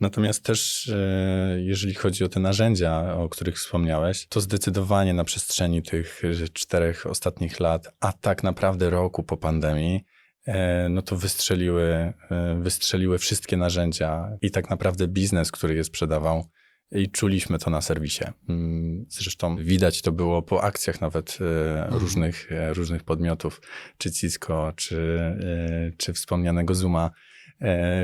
Natomiast też, e, jeżeli chodzi o te narzędzia, o których wspomniałeś, to zdecydowanie na przestrzeni tych e, czterech ostatnich lat, a tak naprawdę roku po pandemii, e, no to wystrzeliły, wystrzeliły wszystkie narzędzia i tak naprawdę biznes, który je sprzedawał. I czuliśmy to na serwisie. Mm, Zresztą widać to było po akcjach nawet e, różnych, różnych podmiotów, czy Cisco, czy, czy wspomnianego Zuma, e,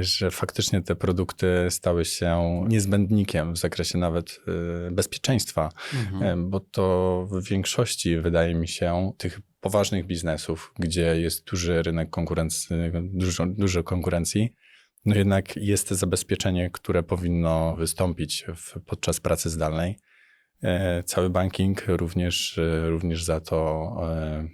że faktycznie te produkty stały się niezbędnikiem w zakresie nawet e, bezpieczeństwa, e, bo to w większości, wydaje mi się, tych poważnych biznesów, gdzie jest duży rynek konkurencji, dużo, dużo konkurencji, no jednak jest to zabezpieczenie, które powinno wystąpić w, podczas pracy zdalnej. E, Cały banking również, e, również za to e,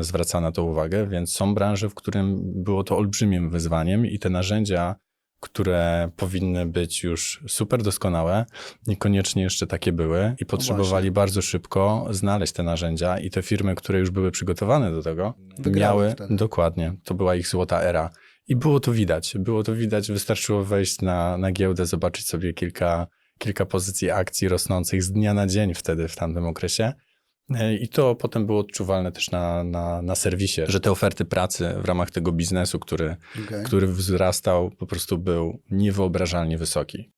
zwraca na to uwagę, więc są branże, w którym było to olbrzymim wyzwaniem i te narzędzia, które powinny być już super doskonałe, niekoniecznie jeszcze takie były i potrzebowali bardzo szybko znaleźć te narzędzia i te firmy, które już były przygotowane do tego, Wygrały miały wtedy. dokładnie, to była ich złota era. I było to widać, było to widać, wystarczyło wejść na, na giełdę, zobaczyć sobie kilka, kilka pozycji akcji rosnących z dnia na dzień wtedy, w tamtym okresie. E, I to potem było odczuwalne też na, na, na serwisie, że te oferty pracy w ramach tego biznesu, który, Okej. który wzrastał, po prostu był niewyobrażalnie wysoki.